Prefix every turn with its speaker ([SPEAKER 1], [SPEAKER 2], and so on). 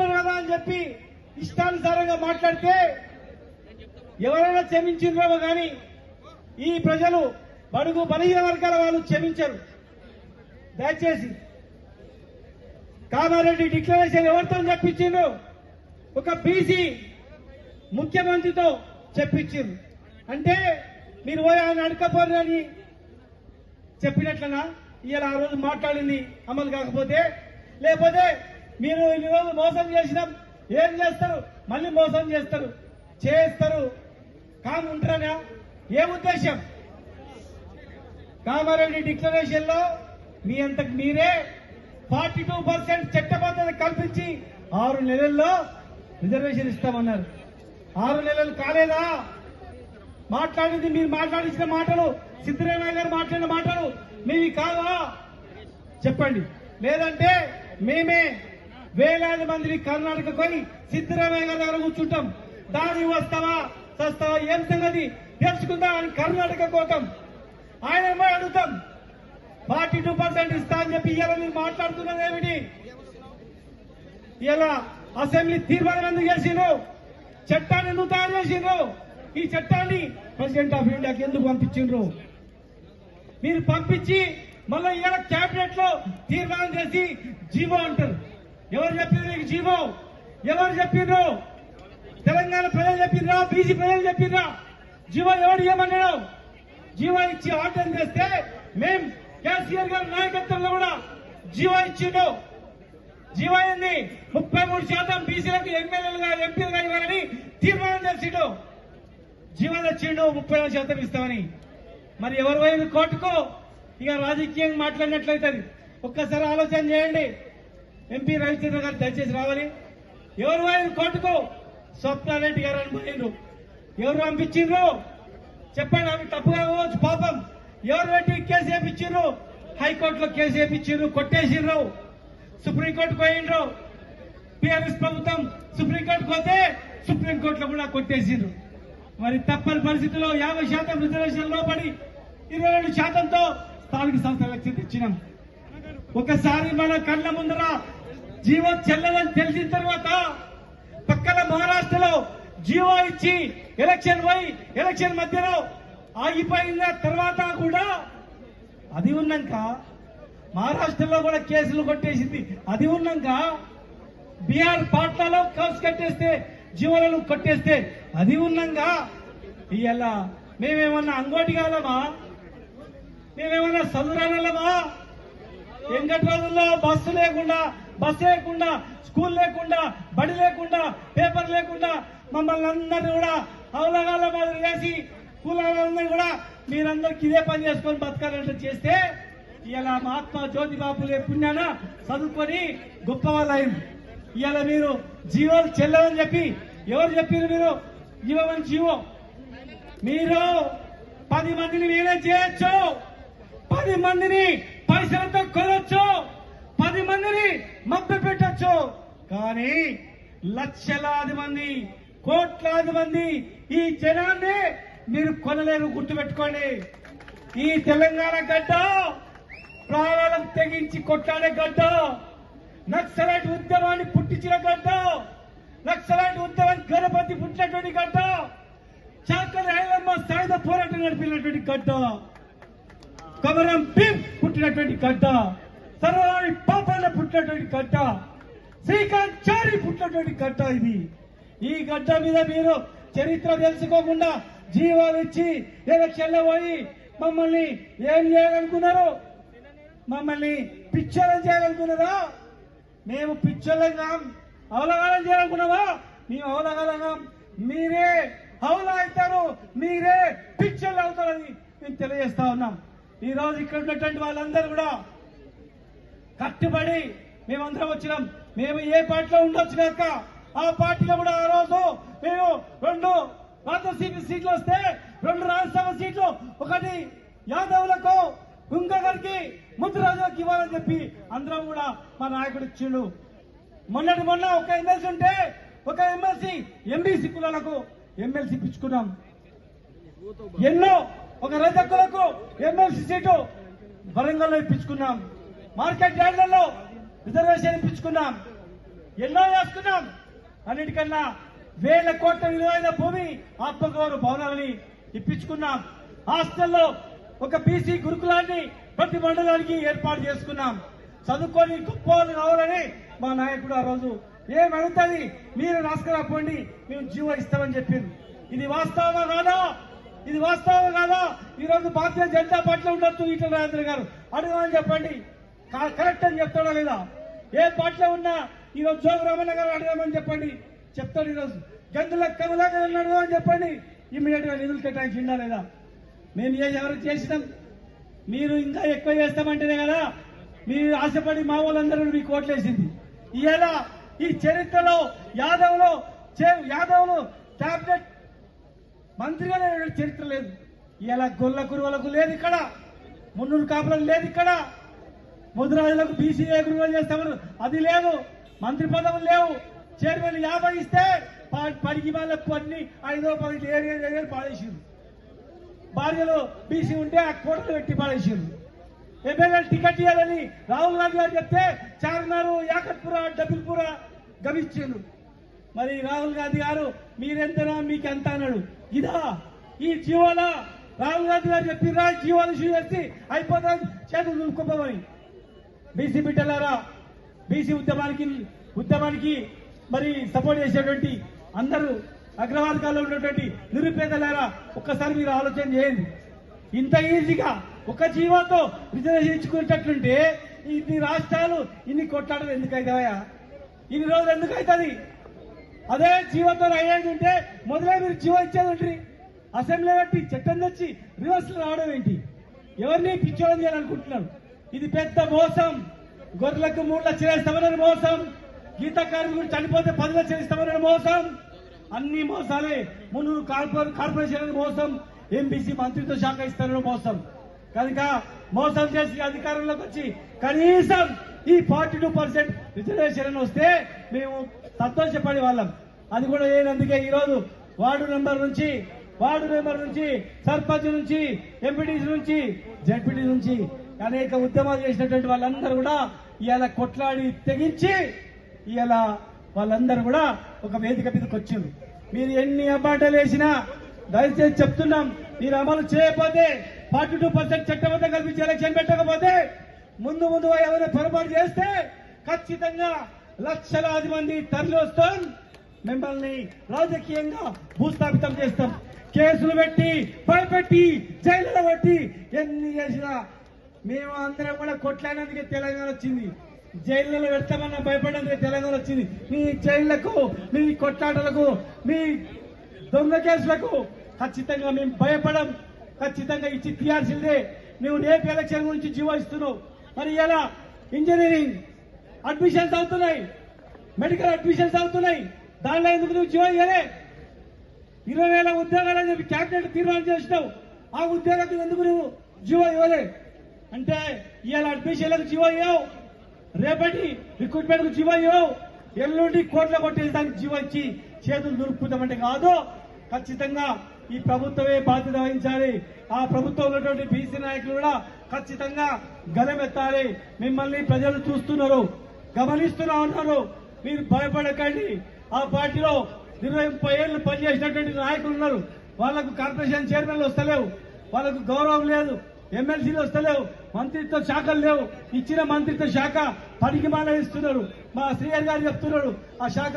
[SPEAKER 1] చెప్తున్నారు కదా అని చెప్పి ఇష్టానుసారంగా మాట్లాడితే ఎవరైనా క్షమించిండ్రేమో కానీ ఈ ప్రజలు బడుగు బలహీన వర్గాల వాళ్ళు క్షమించరు. దయచేసి కామారెడ్డి డిక్లరేషన్ ఎవరితో చెప్పించిండ్రు ఒక బీసీ ముఖ్యమంత్రితో చెప్పించిండ్రు అంటే మీరు పోయి ఆయన అడకపోరని అని చెప్పినట్లనా? ఇవాళ ఆ రోజు మాట్లాడింది అమలు కాకపోతే లేకపోతే మీరు ఇన్ని రోజులు మోసం చేసినాం ఏం చేస్తారు? మళ్ళీ మోసం చేస్తారు. చేస్తారు. కాము ఉంటారా ఏ ఉద్దేశం కామారెడ్డి డిక్లరేషన్లో మీ అంతకు మీరే ఫార్టీ టూ పర్సెంట్ చట్టబద్ధత కల్పించి ఆరు నెలల్లో రిజర్వేషన్ ఇస్తామన్నారు. ఆరు నెలలు కాలేదా? మాట్లాడింది మీరు మాట్లాడించిన మాటలు సిద్ధరామయ్య గారు మాట్లాడిన మాటలు మీవి కావా? చెప్పండి. లేదంటే మేమే వేలాది మందిని కర్ణాటక పోయి సిద్ధరామయ్య గారి దగ్గర కూర్చుంటాం. దాని వస్తావా? చస్తావా ఏం సంగతి? తెలుసుకుందాం అని కర్ణాటక పోతాం ఆయన అడుగుతాం. ఫార్టీ టూ పర్సెంట్ ఇస్తా అని చెప్పి ఇలా మీరు మాట్లాడుతున్నది ఏమిటి? ఇలా అసెంబ్లీ తీర్మానం ఎందుకు చేసిండ్రు? చట్టాన్ని ఎందుకు తయారు చేసిండ్రు? ఈ చట్టాన్ని ప్రెసిడెంట్ ఆఫ్ ఇండియాకి ఎందుకు పంపించిండ్రు? మీరు పంపించి మళ్ళీ ఇలా క్యాబినెట్లో తీర్మానం చేసి జీవో అంటారు. ఎవరు చెప్పింది మీకు జీవో? ఎవరు చెప్పిండ్రు తెలంగాణ ప్రజలు చెప్పిండ్రా బీజీ ప్రజలు చెప్పిండ్రా జీవో ఎవడు ఏమన్నాడు జీవో ఇచ్చి ఆర్డర్ చేస్తే మేం కేసీఆర్ గారి నాయకత్వంలో కూడా జీవో ఇచ్చిండు. జీవో ఏంది ముప్పై మూడు శాతం బీసీలకు ఎమ్మెల్యేలుగా ఎంపీలుగా ఇవ్వాలని తీర్మానం చేసిండు. జీవో తెచ్చిండు ముప్పై నాలుగు శాతం ఇస్తామని. మరి ఎవరు పోయింది కోర్టుకు? ఇక రాజకీయంగా మాట్లాడినట్లయితుంది ఒక్కసారి ఆలోచన చేయండి. ఎంపీ రవిచంద్ర గారు దయచేసి రావాలి. ఎవరు పోయింది కోర్టుకు స్వప్నారెడ్డి గారు అని పోయిండ్రు. ఎవరు పంపించిండ్రు? చెప్పండి అవి తప్పుగా పోవచ్చు పాపం. ఎవరు పెట్టి కేసు వేయించారు హైకోర్టులో కేసు వేయించారు కొట్టేసిండ్రు. సుప్రీంకోర్టు పోయిండ్రు. టీఆర్ఎస్ ప్రభుత్వం సుప్రీంకోర్టు పోతే సుప్రీంకోర్టులో కూడా కొట్టేసిండ్రు. మరి తప్పని పరిస్థితుల్లో యాభై శాతం రిజర్వేషన్ లోపడి ఇరవై రెండు శాతంతో స్థానిక సంస్థల లక్ష్యం తెచ్చినాం. ఒకసారి మన కళ్ళ ముందర జీవో చెల్లదని తెలిసిన తర్వాత పక్కన మహారాష్ట్రలో జీవో ఇచ్చి ఎలక్షన్ పోయి ఎలక్షన్ మధ్యలో ఆగిపోయిన తర్వాత కూడా అది ఉన్నాక మహారాష్ట్రలో కూడా కేసులు కొట్టేసింది. అది ఉన్నాక బీహార్ పాట్లలో కౌస్ కట్టేస్తే జీవోలను కొట్టేస్తే అది ఉన్నాక ఇవాళ మేమేమన్నా అంగోటి కాలమా మేమేమన్నా సదురాలమా వెంకట రోజుల్లో బస్సు లేకుండా బస్ లేకుండా స్కూల్ లేకుండా బడి లేకుండా పేపర్ లేకుండా మమ్మల్ని అందరినీ కూడా అవలగాల మాదిరి వేసి కూలందరూ కూడా మీరందరికి ఇదే పని చేసుకొని బతకాలంటే చేస్తే ఇలా మహాత్మా జ్యోతి బాపులే పుణ్యాన చదువుకొని గొప్ప వాళ్ళు ఇలా మీరు జీవోలు చెల్లవని చెప్పి ఎవరు చెప్పారు మీరు? జీవమని జీవో. మీరు పది మందిని మీరే చేయొచ్చు. పది మందిని పైసలతో కొనొచ్చు పది మందిని మభ్య పెట్టచ్చు. కానీ లక్షలాది మంది కోట్లాది మంది ఈ జనాన్ని మీరు కొనలేరు గుర్తుపెట్టుకోండి. ఈ తెలంగాణ గడ్డ ప్రాణాలకు తెగించి కొట్లాడే గడ్డ నక్సలైట్ ఉద్యమాన్ని పుట్టించిన గడ్డ నక్సలైట్ ఉద్యమాన్ని గణపతి పుట్టినటువంటి గడ్డ చాకలి ఐలమ్మ సాయుధ పోరాటం నడిపినటువంటి గడ్డ కమరం భీం పుట్టినటువంటి గడ్డ సర్వ పుట్టినటువంటి గడ్డ. శ్రీకాంత్ చారి పుట్టినటువంటి గడ్డ ఇది. ఈ గడ్డ మీద మీరు చరిత్ర తెలుసుకోకుండా జీవాలు ఇచ్చి ఎలక్షన్లో పోయి మమ్మల్ని ఏం చేయాలనుకున్నారు? మమ్మల్ని పిచ్చోళం చేయాలనుకున్నారా? మేము పిచ్చోళంగా అవలగాలం చేయాలనుకున్నావా? మేము అవలగాలంగా మీరే హౌలా అవుతారు. మీరే పిచ్చోళ్ళు అవుతారని మేము తెలియజేస్తా ఉన్నాం. ఈ రోజు ఇక్కడ ఉన్నటువంటి వాళ్ళందరూ కూడా కట్టుబడి మేమందరం వచ్చినాం. మేము ఏ పార్టీలో ఉండొచ్చు కాక ఆ పార్టీలో కూడా ఆ రోజు మేము రెండు రాజ్యసభ సీట్లు వస్తే రెండు రాజ్యసభ సీట్లు ఒకటి యాదవులకు ఇంకొకరికి ముద్దురాజులకు ఇవ్వాలని చెప్పి అందరం కూడా మా నాయకుడు ఇచ్చిండు. మొన్నటి మొన్న ఒక ఎమ్మెల్సీ ఉంటే ఒక ఎమ్మెల్సీ ఎంబీసీ కులాలకు ఎమ్మెల్సీ ఇప్పించుకున్నాం ఎన్నో ఒక రైతక్కులకు ఎమ్మెల్సీ సీటు వరంగల్లో ఇప్పించుకున్నాం. మార్కెట్ యార్డ్లలో రిజర్వేషన్ ఇప్పించుకున్నాం. ఎన్నో చేసుకున్నాం అన్నిటికన్నా వేల కోట్ల విలువైన భూమి ఆత్మగౌరవ భవనాలని ఇప్పించుకున్నాం. హాస్టల్లో ఒక బీసీ గురుకులాన్ని ప్రతి మండలానికి ఏర్పాటు చేసుకున్నాం. చదువుకొని గొప్ప వాళ్ళు కావాలని మా నాయకుడు ఆ రోజు ఏమడుతుంది మీరు రాసుకురాపోండి మేము జీవో ఇస్తామని చెప్పింది ఇది వాస్తవమా కాదా? ఇది వాస్తవం కాదా? ఈ రోజు భారతీయ జనతా పార్టీలో ఉండొచ్చు ఈటల రాజేంద్ర గారు అడగమని చెప్పండి. కరెక్ట్ అని చెప్తాడా లేదా? ఏ పార్టీలో ఉన్నా ఈ రోజు జోగు గారు అడగమని చెప్పండి. చెప్తాడు ఈరోజు. గంగుల కమలాకర్ అన్నాడు అని చెప్పండి. ఇమీడియట్గా నిధులు కేటాయించిందా లేదా? మేము ఏ ఎవరు చేసినాం? మీరు ఇంకా ఎక్కువ చేస్తామంటేనే కదా మీరు ఆశపడి మా వాళ్ళందరూ మీకు ఓట్లేసింది ఇవాళ ఈ చరిత్రలో యాదవ్లో చే- యాదవ్లు టాబ్లెట్ మంత్రిగా చరిత్ర లేదు. ఇలా గొల్ల కురువలకు లేదు ఇక్కడ. మున్నూరు కాపులకు లేదు ఇక్కడ. ముద్రాజులకు బీసీఏ గురువులు చేస్తామని. అది లేదు మంత్రి పదవులు లేవు. చైర్మన్ యాభై ఇస్తే ప- వాళ్ళకు అన్ని ఐదో పది ఏరియా ఏరియా పాడేసింది భార్యలో బీసీ ఉంటే ఆ కోటలు పెట్టి పాడేసారు ఎమ్మెల్యే టికెట్ ఇవ్వాలని రాహుల్ గాంధీ గారు చెప్తే చార్మినార్ యాకత్పుర డబుల్పుర గమించారు మరి రాహుల్ గాంధీ గారు మీరెంతనా మీకు ఎంత అన్నాడు. ఇదా ఈ జీవోల. రాహుల్ గాంధీ గారు చెప్పిర్రా జీవోలు ఇష్యూ చేసి అయిపోతుంది చేతులు దులుపుకోమని బీసీ బిడ్డలారా బీసీ ఉద్యమానికి ఉద్యమానికి మరి సపోర్ట్ చేసేటువంటి అందరూ అగ్రవర్గాల్లో ఉన్నటువంటి నిరుపేదలారా ఒక్కసారి మీరు ఆలోచన చేయండి. ఇంత ఈజీగా ఒక జీవంతో రిజర్వేషన్ ఇచ్చుకునేటట్లుంటే ఇన్ని రాష్ట్రాలు ఇన్ని కొట్లాటలు ఎందుకు అవుతాయా ఇన్ని రోజులు ఎందుకు అవుతుంది అదే జీవంతో అయ్యేది ఉంటే మొదలే మీరు జీవో ఇచ్చేది ఉంటుంది అసెంబ్లీ బట్టి చట్టం తెచ్చి రివర్స్ రావడం ఏంటి? ఎవరిని పిచ్చోడం చేయాలనుకుంటున్నాను ఇది పెద్ద మోసం. గొర్రెలకు మూడు లక్షలు ఇస్తామని మోసం. గీత కార్మికుడు చనిపోతే పది లక్షలు ఇస్తామని మోసం. అన్ని మోసాలే. మున్నూరు కార్పొరే కార్పొరేషన్ మోసం. ఎంబీసీ మంత్రిత్వ శాఖ ఇస్తారని మోసం. కనుక మోసం చేసి అధికారంలోకి వచ్చి కనీసం ఈ ఫార్టీ టూ పర్సెంట్ రిజర్వేషన్ వస్తే మేము సంతోషపడే వాళ్ళం. అది కూడా లేనందుకే ఈరోజు వార్డు నెంబర్ నుంచి వార్డు నెంబర్ నుంచి సర్పంచ్ నుంచి ఎంపీటీసీ నుంచి జడ్పీటీ నుంచి అనేక ఉద్యమాలు చేసినటువంటి వాళ్ళందరూ కూడా ఇవాళ కొట్లాడి తెగించి ఇవాళ వాళ్ళందరూ కూడా ఒక వేదిక మీదకి వచ్చిండ్రు మీరు ఎన్ని అబాటాలు వేసినా దయచేసి చెప్తున్నాం మీరు అమలు చేయకపోతే ఫార్టీ టూ పర్సెంట్ చట్టబద్ధం కల్పించి ఎలక్షన్ పెట్టకపోతే ముందు ముందు ఎవరైనా పొరపాటు చేస్తే ఖచ్చితంగా లక్షలాది మంది తరలిస్తాం మిమ్మల్ని రాజకీయంగా భూస్థాపితం చేస్తాం. కేసులు పెట్టి భయపెట్టి జైలులో పెట్టి ఎన్ని చేసినా మేము అందరం కూడా కొట్లాడినందుకే తెలంగాణ వచ్చింది. జైళ్ళలో పెడతామన్న భయపడేందుకే తెలంగాణ వచ్చింది. మీ జైళ్ళకు మీ కొట్లాటలకు మీ దొంగ కేసులకు ఖచ్చితంగా మేము భయపడం ఖచ్చితంగా ఇచ్చి తీయాల్సిందే నువ్వు రేపు ఎలక్షన్ గురించి జీవో ఇస్తున్నావు మరి ఎలా ఇంజనీరింగ్ అడ్మిషన్స్ అవుతున్నాయి. మెడికల్ అడ్మిషన్స్ అవుతున్నాయి. దానిలో ఎందుకు నువ్వు జీవో ఇవ్వలే ఇరవై వేల ఉద్యోగాలని చెప్పి క్యాబినెట్ తీర్మానం చేసినావు. ఆ ఉద్యోగాలకు ఎందుకు నువ్వు జీవో ఇవ్వలే? అంటే ఇవాళ అడ్మిషన్లకు జీవో ఇవ్వవు రేపటి రిక్రూట్మెంట్కు జీవో ఇవ్వవు ఎల్లుండి కోట్ల కొట్టేసి దానికి జీవో ఇచ్చి చేతులు దురుపుతామంటే కాదు. ఖచ్చితంగా ఈ ప్రభుత్వమే బాధ్యత వహించాలి. ఆ ప్రభుత్వం ఉన్నటువంటి బీసీ నాయకులు కూడా ఖచ్చితంగా గలమెత్తాలి. మిమ్మల్ని ప్రజలు చూస్తున్నారు గమనిస్తున్నా ఉన్నారు. మీరు భయపడకండి. ఆ పార్టీలో ఇరవై ముప్పై ఏళ్ళు పనిచేసినటువంటి నాయకులు ఉన్నారు. వాళ్ళకు కార్పొరేషన్ చైర్మన్లు వస్తలేవు. వాళ్ళకు గౌరవం లేదు. ఎమ్మెల్సీలు వస్తలేవు మంత్రిత్వ శాఖలు లేవు. ఇచ్చిన మంత్రిత్వ శాఖ పనికి మాల ఇస్తున్నారు మా శ్రీయర్ గారు చెప్తున్నాడు ఆ శాఖ